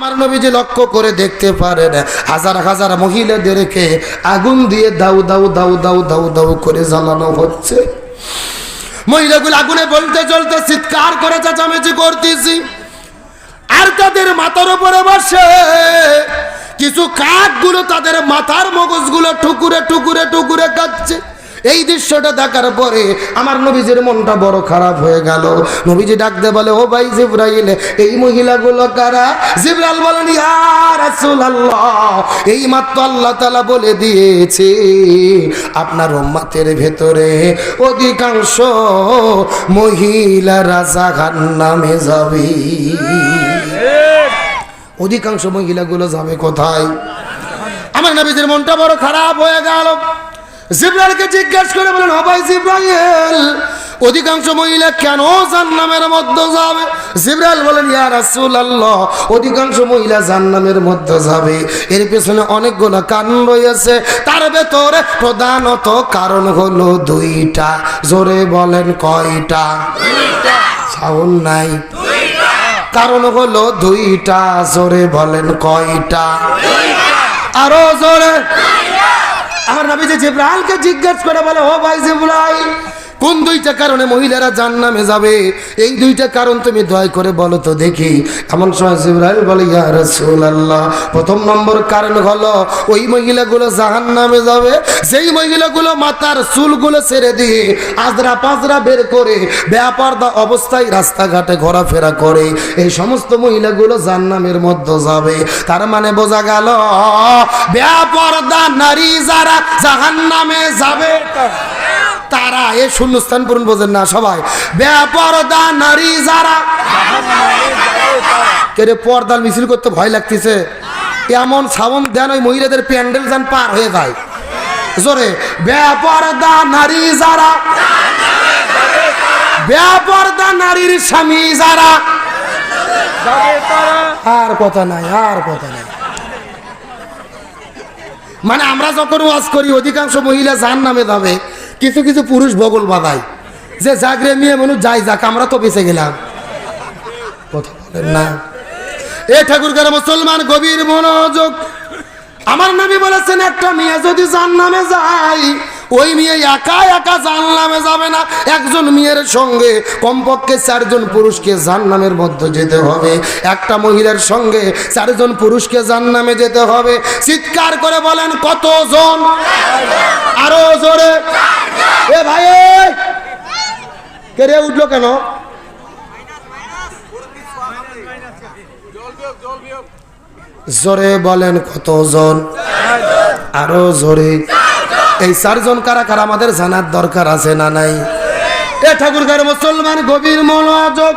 আমার নবীজি লক্ষ্য করে দেখতে পারেন, হাজার হাজার মহিলাদেরকে আগুন দিয়ে দাউ দাউ দাউ দাউ দাউ দাউ করে জ্বালানো হচ্ছে। মহিলাগুলো আগুনে বলতে চলতে চিৎকার করে চেঁচামেচি করতেছি। আর তাদের মাথার উপরে বসে কিছু কাকগুলো তাদের মাথার মগজগুলো টুকুরে টুকুরে টুকুরে কাটছে এই দৃশ্যটা দেখার পরে আমার নবীজির মনটা বড় খারাপ হয়ে গেল। নবীজি ডাকতে বলে, ও ভাই জিব্রাইল, এই মহিলাগুলো কারা? জিব্রাইল বলেন রাসূলুল্লাহ। এই মাত্র আল্লাহ তাআলা বলে দিয়েছে, আপনার উম্মতের ভেতরে অধিকাংশ মহিলারা জাহান্নামে যাবে। অধিকাংশ মহিলাগুলো যাবে কোথায়? আমার নবীদের মনটা বড় খারাপ হয়ে গেল। জিব্রাইলকে জিজ্ঞাসা করে বলেন হবাই জিব্রাইল অধিকাংশ মহিলা কেন জান্নামের মধ্যে যাবে? জিব্রাইল বলেন ইয়া রাসূলুল্লাহ অধিকাংশ মহিলা জান্নামের মধ্যে যাবে। এর পেছনে অনেকগুলো কারণ রয়েছে। তার ভেতরে প্রধানত কারণ হলো দুইটা। জোরে বলেন কয়টা? সাউন্ড নাই। কারণ হলো দুইটা। জোরে বলেন কয়টা? আরও জোরে। আমার নবী যে জিব্রাইলকে জিজ্ঞেস করে বলে ও ভাই জিব্রাইল কোন দুইটা কারণে মহিলারা জান্নামে যাবে? এই দুইটা কারণ তুমি দয়া করে বলো তো দেখি। এমন সময় জিব্রাইল বলে, ইয়া রাসূলুল্লাহ, প্রথম নম্বর কারণ হলো ওই মহিলাগুলো জাহান্নামে যাবে। যেই মহিলাগুলো মাথার চুলগুলো ছেড়ে দিয়ে আজরা পাজরা বের করে ব্যাপারদা অবস্থায় রাস্তাঘাটে ঘোরাফেরা করে, এই সমস্ত মহিলাগুলো জান্নামের মধ্যে যাবে। তার মানে বোঝা গেল, ব্যাপারদা নারী যারা জাহান্নামে যাবে। তারা এই শূন্যস্থান পূরণ বোঝেন না সবাই। ব্যাপারদা নারী যারা কেরে পর্দার মিছিল করতে ভয় লাগতেছে? এমন সাবন দেন ওই মহিলাদের প্যান্ডেল যান পার হয়ে যায়। জোরে ব্যাপারদা নারী যারা ব্যাপারদা নারীর স্বামী যারা, আর কথা নাই, আর কথা নাই। মানে আমরা যখন ওয়াজ করি, অধিকাংশ মহিলা জান নামে যাবে। কিছু কিছু পুরুষ বগল বাঁধায় যে জাগরে মেয়ে মানুষ যাই যাক, আমরা তো বেঁচে গেলাম। কথা বলেন না। এ ঠাকুর কারা মুসলমান গভীর মনোযোগ। আমার নবী বলেছেন, একটা মেয়ে যদি জান নামে যায়, ওই মেয়ে একা একা জান নামে যাবে না। একজন মেয়ের সঙ্গে কমপক্ষে চারজন পুরুষকে জান নামের মধ্যে যেতে হবে। একটা মহিলার সঙ্গে চারজন পুরুষকে জান নামে যেতে হবে। চিৎকার করে বলেন, কতজন? আরও জোরে। এ ভাই এ! কে রে উঠল কেন? জোরে বলেন কতজন আরও জোরে। এই চারজন কারা কারা আমাদের জানার দরকার আছে না নাই? এ ঠাকুর মুসলমান গভীর মনোযোগ।